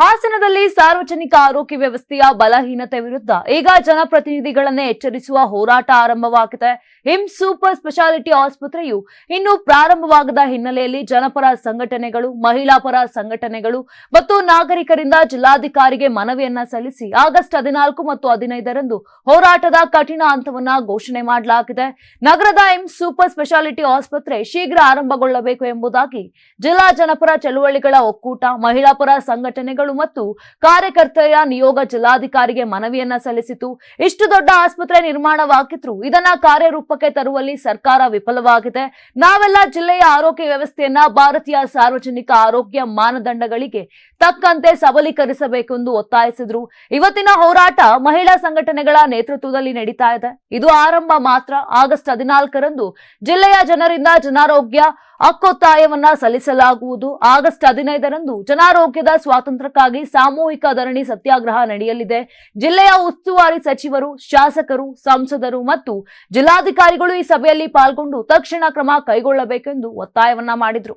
ಹಾಸನದಲ್ಲಿ ಸಾರ್ವಜನಿಕ ಆರೋಗ್ಯ ವ್ಯವಸ್ಥೆಯ ಬಲಹೀನತೆ ವಿರುದ್ಧ ಈಗ ಜನಪ್ರತಿನಿಧಿಗಳನ್ನೇ ಎಚ್ಚರಿಸುವ ಹೋರಾಟ ಆರಂಭವಾಗಿದೆ. ಹಿಮ್ ಸೂಪರ್ ಸ್ಪೆಷಾಲಿಟಿ ಆಸ್ಪತ್ರೆಯು ಇನ್ನು ಪ್ರಾರಂಭವಾಗದ ಹಿನ್ನೆಲೆಯಲ್ಲಿ ಜನಪರ ಸಂಘಟನೆಗಳು, ಮಹಿಳಾ ಪರ ಸಂಘಟನೆಗಳು ಮತ್ತು ನಾಗರಿಕರಿಂದ ಜಿಲ್ಲಾಧಿಕಾರಿಗೆ ಮನವಿಯನ್ನ ಸಲ್ಲಿಸಿ ಆಗಸ್ಟ್ ಹದಿನಾಲ್ಕು ಮತ್ತು ಹದಿನೈದರಂದು ಹೋರಾಟದ ಕಠಿಣ ಹಂತವನ್ನ ಘೋಷಣೆ ಮಾಡಲಾಗಿದೆ. ನಗರದ ಹಿಮ್ ಸೂಪರ್ ಸ್ಪೆಷಾಲಿಟಿ ಆಸ್ಪತ್ರೆ ಶೀಘ್ರ ಆರಂಭಗೊಳ್ಳಬೇಕು ಎಂಬುದಾಗಿ ಜಿಲ್ಲಾ ಜನಪರ ಚಳುವಳಿಗಳ ಒಕ್ಕೂಟ, ಮಹಿಳಾ ಪರ ಸಂಘಟನೆಗಳು ಮತ್ತು ಕಾರ್ಯಕರ್ತೆಯ ನಿಯೋಗ ಜಿಲ್ಲಾಧಿಕಾರಿಗೆ ಮನವಿಯನ್ನ ಸಲ್ಲಿಸಿತು. ಇಷ್ಟು ದೊಡ್ಡ ಆಸ್ಪತ್ರೆ ನಿರ್ಮಾಣವಾಗಿದ್ರು ಇದನ್ನ ಕಾರ್ಯರೂಪಕ್ಕೆ ತರುವಲ್ಲಿ ಸರ್ಕಾರ ವಿಫಲವಾಗಿದೆ. ನಾವೆಲ್ಲ ಜಿಲ್ಲೆಯ ಆರೋಗ್ಯ ವ್ಯವಸ್ಥೆಯನ್ನ ಭಾರತೀಯ ಸಾರ್ವಜನಿಕ ಆರೋಗ್ಯ ಮಾನದಂಡಗಳಿಗೆ ತಕ್ಕಂತೆ ಸಬಲೀಕರಿಸಬೇಕು ಎಂದು ಒತ್ತಾಯಿಸಿದ್ರು. ಇವತ್ತಿನ ಹೋರಾಟ ಮಹಿಳಾ ಸಂಘಟನೆಗಳ ನೇತೃತ್ವದಲ್ಲಿ ನಡೀತಾ ಇದೆ. ಇದು ಆರಂಭ ಮಾತ್ರ. ಆಗಸ್ಟ್ ಹದಿನಾಲ್ಕರಂದು ಜಿಲ್ಲೆಯ ಜನರಿಂದ ಜನಾರೋಗ್ಯ ಹಕ್ಕೊತ್ತಾಯವನ್ನ ಸಲ್ಲಿಸಲಾಗುವುದು. ಆಗಸ್ಟ್ ಹದಿನೈದರಂದು ಜನಾರೋಗ್ಯದ ಸ್ವಾತಂತ್ರ್ಯಕ್ಕಾಗಿ ಸಾಮೂಹಿಕ ಧರಣಿ ಸತ್ಯಾಗ್ರಹ ನಡೆಯಲಿದೆ. ಜಿಲ್ಲೆಯ ಉಸ್ತುವಾರಿ ಸಚಿವರು, ಶಾಸಕರು, ಸಂಸದರು ಮತ್ತು ಜಿಲ್ಲಾಧಿಕಾರಿಗಳು ಈ ಸಭೆಯಲ್ಲಿ ಪಾಲ್ಗೊಂಡು ತಕ್ಷಣ ಕ್ರಮ ಕೈಗೊಳ್ಳಬೇಕೆಂದು ಒತ್ತಾಯವನ್ನ ಮಾಡಿದ್ರು.